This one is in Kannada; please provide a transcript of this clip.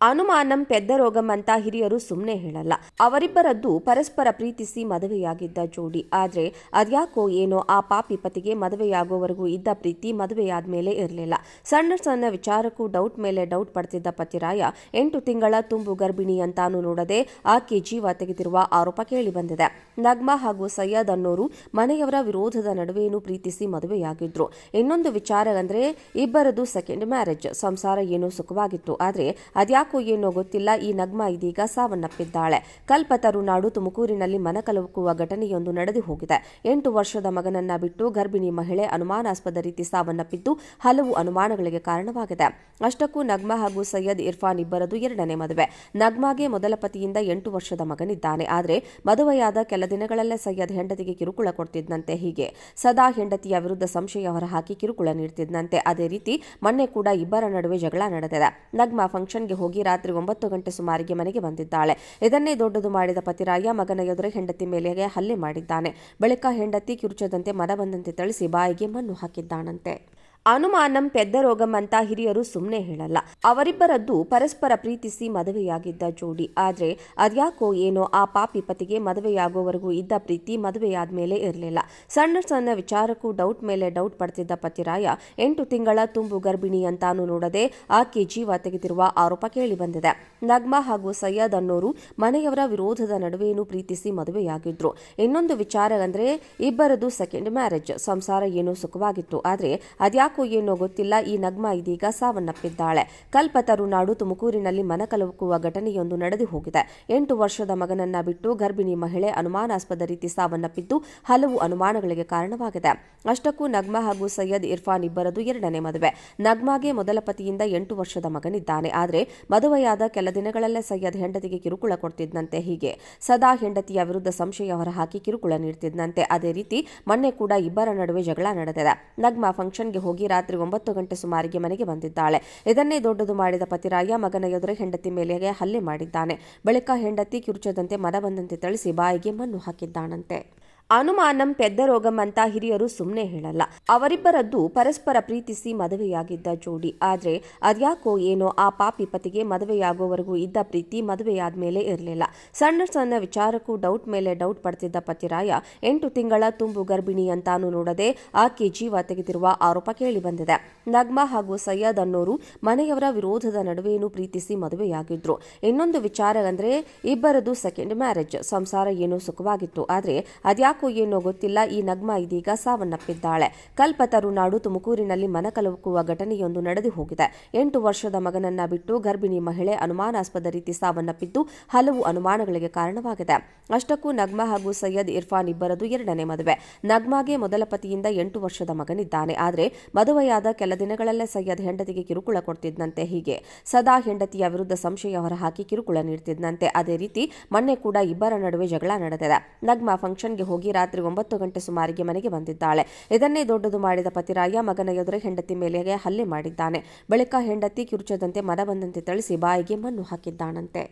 ಅನುಮಾನಂ ಪೆದ್ದರೋಗಂ ಅಂತ ಹಿರಿಯರು ಸುಮ್ಮನೆ ಹೇಳಲ್ಲ. ಅವರಿಬ್ಬರದ್ದು ಪರಸ್ಪರ ಪ್ರೀತಿಸಿ ಮದುವೆಯಾಗಿದ್ದ ಜೋಡಿ. ಆದರೆ ಅದ್ಯಾಕೋ ಏನೋ ಆ ಪಾಪಿ ಪತಿಗೆ ಮದುವೆಯಾಗೋವರೆಗೂ ಇದ್ದ ಪ್ರೀತಿ ಮದುವೆಯಾದ ಮೇಲೆ ಇರಲಿಲ್ಲ. ಸಣ್ಣ ಸಣ್ಣ ವಿಚಾರಕ್ಕೂ ಡೌಟ್ ಮೇಲೆ ಡೌಟ್ ಪಡ್ತಿದ್ದ ಪತಿರಾಯ ಎಂಟು ತಿಂಗಳ ತುಂಬು ಗರ್ಭಿಣಿ ಅಂತಾನು ನೋಡದೆ ಆಕೆ ಜೀವ ತೆಗೆದಿರುವ ಆರೋಪ ಕೇಳಿಬಂದಿದೆ ನಗ್ಮಾ ಹಾಗೂ ಸಯ್ಯದ್ ಅನ್ನೋರು ಮನೆಯವರ ವಿರೋಧದ ನಡುವೆಯೂ ಪ್ರೀತಿಸಿ ಮದುವೆಯಾಗಿದ್ರು. ಇನ್ನೊಂದು ವಿಚಾರ ಅಂದ್ರೆ ಇಬ್ಬರದು ಸೆಕೆಂಡ್ ಮ್ಯಾರೇಜ್ ಸಂಸಾರ ಏನೋ ಸುಖವಾಗಿತ್ತು. ಆದರೆ ಅದ್ಯಾಕೋ ಏನೋ ಗೊತ್ತಿಲ್ಲ, ಈ ನಗ್ಮಾ ಇದೀಗ ಸಾವನ್ನಪ್ಪಿದ್ದಾಳೆ. ಕಲ್ಪತರುನಾಡು ತುಮಕೂರಿನಲ್ಲಿ ಮನಕಲುಕುವ ಘಟನೆಯೊಂದು ನಡೆದು ಹೋಗಿದೆ. ಎಂಟು ವರ್ಷದ ಮಗನನ್ನ ಬಿಟ್ಟು ಗರ್ಭಿಣಿ ಮಹಿಳೆ ಅನುಮಾನಾಸ್ಪದ ರೀತಿ ಸಾವನ್ನಪ್ಪಿದ್ದು ಹಲವು ಅನುಮಾನಗಳಿಗೆ ಕಾರಣವಾಗಿದೆ. ಅಷ್ಟಕ್ಕೂ ನಗ್ಮಾ ಹಾಗೂ ಸೈಯದ್ ಇರ್ಫಾನ್ ಇಬ್ಬರದು ಎರಡನೇ ಮದುವೆ. ನಗ್ಮಾಗೆ ಮೊದಲ ಪತಿಯಿಂದ ಎಂಟು ವರ್ಷದ ಮಗನಿದ್ದಾನೆ. ಆದರೆ ಮದುವೆಯಾದ ಕೆಲ ದಿನಗಳಲ್ಲೇ ಸೈಯದ್ ಹೆಂಡತಿಗೆ ಕಿರುಕುಳ ಕೊಡ್ತಿದ್ದಂತೆ ಹೀಗೆ. ಸದಾ ಹೆಂಡತಿಯ ವಿರುದ್ಧ ಸಂಶಯ ಹೊರಹಾಕಿ ಕಿರುಕುಳ ನೀಡ್ತಿದ್ದಂತೆ ಅದೇ ರೀತಿ ಮೊನ್ನೆ ಕೂಡ ಇಬ್ಬರ ನಡುವೆ ಜಗಳ ನಡೆದಿದೆ. ನಗ್ಮಾ ಫಂಕ್ಷನ್ಗೆ ಹೋಗಿ ರಾತ್ರಿ ಒಂಬತ್ತು ಗಂಟೆ ಸುಮಾರಿಗೆ ಮನೆಗೆ ಬಂದಿದ್ದಾಳೆ. ಇದನ್ನೇ ದೊಡ್ಡದು ಮಾಡಿದ ಪತಿರಾಯ ಮಗನ ಎದುರೇ ಹೆಂಡತಿ ಮೇಲೆಗೆ ಹಲ್ಲೆ ಮಾಡಿದ್ದಾನೆ. ಬಳಿಕ ಹೆಂಡತಿ ಕಿರುಚದಂತೆ ಮನ ಬಂದಂತೆ ಥಳಿಸಿ ಬಾಯಿಗೆ ಮಣ್ಣು ಹಾಕಿದ್ದಾನಂತೆ. ಅನುಮಾನಂ ಪೆದ್ದರೋಗಂ ಅಂತ ಹಿರಿಯರು ಸುಮ್ಮನೆ ಹೇಳಲ್ಲ. ಅವರಿಬ್ಬರದ್ದು ಪರಸ್ಪರ ಪ್ರೀತಿಸಿ ಮದುವೆಯಾಗಿದ್ದ ಜೋಡಿ. ಆದ್ರೆ ಅದ್ಯಾಕೋ ಏನೋ ಆ ಪಾಪಿ ಪತಿಗೆ ಮದುವೆಯಾಗೋವರೆಗೂ ಇದ್ದ ಪ್ರೀತಿ ಮದುವೆಯಾದ್ಮೇಲೆ ಇರಲಿಲ್ಲ. ಸಣ್ಣ ಸಣ್ಣ ವಿಚಾರಕ್ಕೂ ಡೌಟ್ ಮೇಲೆ ಡೌಟ್ ಪಡ್ತಿದ್ದ ಪತಿರಾಯ, ಎಂಟು ತಿಂಗಳ ತುಂಬು ಗರ್ಭಿಣಿ ಅಂತಾನು ನೋಡದೆ ಆಕೆ ಜೀವ ತೆಗೆದಿರುವ ಆರೋಪ ಕೇಳಿಬಂದಿದೆ ನಗ್ಮಾ ಹಾಗೂ ಸಯ್ಯದ್ ಅನ್ನೋರು ಮನೆಯವರ ವಿರೋಧದ ನಡುವೆಯೂ ಪ್ರೀತಿಸಿ ಮದುವೆಯಾಗಿದ್ರು. ಇನ್ನೊಂದು ವಿಚಾರ ಅಂದ್ರೆ ಇಬ್ಬರದು ಸೆಕೆಂಡ್ ಮ್ಯಾರೇಜ್ ಸಂಸಾರ ಏನೋ ಸುಖವಾಗಿತ್ತು. ಆದ್ರೆ ಅದ್ಯಾಕೋ ಏನೋ ಗೊತ್ತಿಲ್ಲ, ಈ ನಗ್ಮ ಇದೀಗ ಸಾವನ್ನಪ್ಪಿದ್ದಾಳೆ. ಕಲ್ಪತರುನಾಡು ತುಮಕೂರಿನಲ್ಲಿ ಮನಕಲುಕುವ ಘಟನೆಯೊಂದು ನಡೆದು ಹೋಗಿದೆ. ಎಂಟು ವರ್ಷದ ಮಗನನ್ನ ಬಿಟ್ಟು ಗರ್ಭಿಣಿ ಮಹಿಳೆ ಅನುಮಾನಾಸ್ಪದ ರೀತಿ ಸಾವನ್ನಪ್ಪಿದ್ದು ಹಲವು ಅನುಮಾನಗಳಿಗೆ ಕಾರಣವಾಗಿದೆ. ಅಷ್ಟಕ್ಕೂ ನಗ್ಮಾ ಹಾಗೂ ಸೈಯದ್ ಇರ್ಫಾನ್ ಇಬ್ಬರದು ಎರಡನೇ ಮದುವೆ. ನಗ್ಮಾಗೆ ಮೊದಲ ಪತಿಯಿಂದ ಎಂಟು ವರ್ಷದ ಮಗನಿದ್ದಾನೆ. ಆದರೆ ಮದುವೆಯಾದ ಕೆಲ ದಿನಗಳಲ್ಲೇ ಸೈಯದ್ ಹೆಂಡತಿಗೆ ಕಿರುಕುಳ ಕೊಡ್ತಿದ್ದಂತೆ ಹೀಗೆ. ಸದಾ ಹೆಂಡತಿಯ ವಿರುದ್ಧ ಸಂಶಯ ಹೊರಹಾಕಿ ಕಿರುಕುಳ ನೀಡ್ತಿದ್ದಂತೆ ಅದೇ ರೀತಿ ಮೊನ್ನೆ ಕೂಡ ಇಬ್ಬರ ನಡುವೆ ಜಗಳ ನಡೆದಿದೆ. ನಗ್ಮಾ ಫಂಕ್ಷನ್ಗೆ ಹೋಗಿ ರಾತ್ರಿ ಒಂಬತ್ತು ಗಂಟೆ ಸುಮಾರಿಗೆ ಮನೆಗೆ ಬಂದಿದ್ದಾಳೆ. ಇದನ್ನೇ ದೊಡ್ಡದು ಮಾಡಿದ ಪತಿರಾಯ ಮಗನ ಎದುರೇ ಹೆಂಡತಿ ಮೇಲೆಗೆ ಹಲ್ಲೆ ಮಾಡಿದ್ದಾನೆ. ಬಳಿಕ ಹೆಂಡತಿ ಕಿರುಚದಂತೆ ಮನ ಬಂದಂತೆ ಥಳಿಸಿ ಬಾಯಿಗೆ ಮಣ್ಣು ಹಾಕಿದ್ದಾನಂತೆ ಅನುಮಾನಂ ಪೆದ್ದರೋಗಂ ಅಂತ ಹಿರಿಯರು ಸುಮ್ಮನೆ ಹೇಳಲ್ಲ. ಅವರಿಬ್ಬರದ್ದು ಪರಸ್ಪರ ಪ್ರೀತಿಸಿ ಮದುವೆಯಾಗಿದ್ದ ಜೋಡಿ. ಆದ್ರೆ ಅದ್ಯಾಕೋ ಏನೋ ಆ ಪಾಪಿ ಪತಿಗೆ ಮದುವೆಯಾಗೋವರೆಗೂ ಇದ್ದ ಪ್ರೀತಿ ಮದುವೆಯಾದ ಮೇಲೆ ಇರಲಿಲ್ಲ. ಸಣ್ಣ ಸಣ್ಣ ವಿಚಾರಕ್ಕೂ ಡೌಟ್ ಮೇಲೆ ಡೌಟ್ ಪಡ್ತಿದ್ದ ಪತಿರಾಯ, ಎಂಟು ತಿಂಗಳ ತುಂಬು ಗರ್ಭಿಣಿ ಅಂತಾನು ನೋಡದೆ ಆಕೆ ಜೀವ ತೆಗೆದಿರುವ ಆರೋಪ ಕೇಳಿಬಂದಿದೆ ನಗ್ಮಾ ಹಾಗೂ ಸಯ್ಯದ್ ಅನ್ನೋರು ಮನೆಯವರ ವಿರೋಧದ ನಡುವೆಯೂ ಪ್ರೀತಿಸಿ ಮದುವೆಯಾಗಿದ್ರು. ಇನ್ನೊಂದು ವಿಚಾರ ಅಂದ್ರೆ ಇಬ್ಬರದು ಸೆಕೆಂಡ್ ಮ್ಯಾರೇಜ್ ಸಂಸಾರ ಏನೋ ಸುಖವಾಗಿತ್ತು, ಆದ್ರೆ ಅದ್ಯಾಕೋ ಏನೋ ಗೊತ್ತಿಲ್ಲ, ಈ ನಗ್ಮಾ ಇದೀಗ ಸಾವನ್ನಪ್ಪಿದ್ದಾಳೆ. ಕಲ್ಪತರುನಾಡು ತುಮಕೂರಿನಲ್ಲಿ ಮನಕಲುಕುವ ಘಟನೆಯೊಂದು ನಡೆದು ಹೋಗಿದೆ. ಎಂಟು ವರ್ಷದ ಮಗನನ್ನ ಬಿಟ್ಟು ಗರ್ಭಿಣಿ ಮಹಿಳೆ ಅನುಮಾನಾಸ್ಪದ ರೀತಿ ಸಾವನ್ನಪ್ಪಿದ್ದು ಹಲವು ಅನುಮಾನಗಳಿಗೆ ಕಾರಣವಾಗಿದೆ. ಅಷ್ಟಕ್ಕೂ ನಗ್ಮಾ ಹಾಗೂ ಸೈಯದ್ ಇರ್ಫಾನ್ ಇಬ್ಬರದು ಎರಡನೇ ಮದುವೆ. ನಗ್ಮಾಗೆ ಮೊದಲ ಪತಿಯಿಂದ ಎಂಟು ವರ್ಷದ ಮಗನಿದ್ದಾನೆ, ಆದರೆ ಮದುವೆಯಾದ ಕೆಲ ದಿನಗಳಲ್ಲೇ ಸಯ್ಯದ್ ಹೆಂಡತಿಗೆ ಕಿರುಕುಳ ಕೊಡ್ತಿದ್ದಂತೆ ಹೀಗೆ. ಸದಾ ಹೆಂಡತಿಯ ವಿರುದ್ಧ ಸಂಶಯ ಹೊರಹಾಕಿ ಕಿರುಕುಳ ನೀಡ್ತಿದ್ದಂತೆ ಅದೇ ರೀತಿ ಮೊನ್ನೆ ಕೂಡ ಇಬ್ಬರ ನಡುವೆ ಜಗಳ ನಡೆದಿದೆ. ನಗ್ಮಾ ಫಂಕ್ಷನ್ಗೆ ಹೋಗಿ ರಾತ್ರಿ ಒಂಬತ್ತು ಗಂಟೆ ಸುಮಾರಿಗೆ ಮನೆಗೆ ಬಂದಿದ್ದಾಳೆ. ಇದನ್ನೇ ದೊಡ್ಡದು ಮಾಡಿದ ಪತಿರಾಯ ಮಗನ ಎದುರೇ ಹೆಂಡತಿ ಮೇಲೆ ಹಲ್ಲೆ ಮಾಡಿದ್ದಾನೆ. ಬಳಿಕ ಹೆಂಡತಿ ಕಿರುಚದಂತೆ ಮನ ಬಂದಂತೆ ತಳಿಸಿ ಬಾಯಿಗೆ ಮಣ್ಣು ಹಾಕಿದ್ದಾನಂತೆ.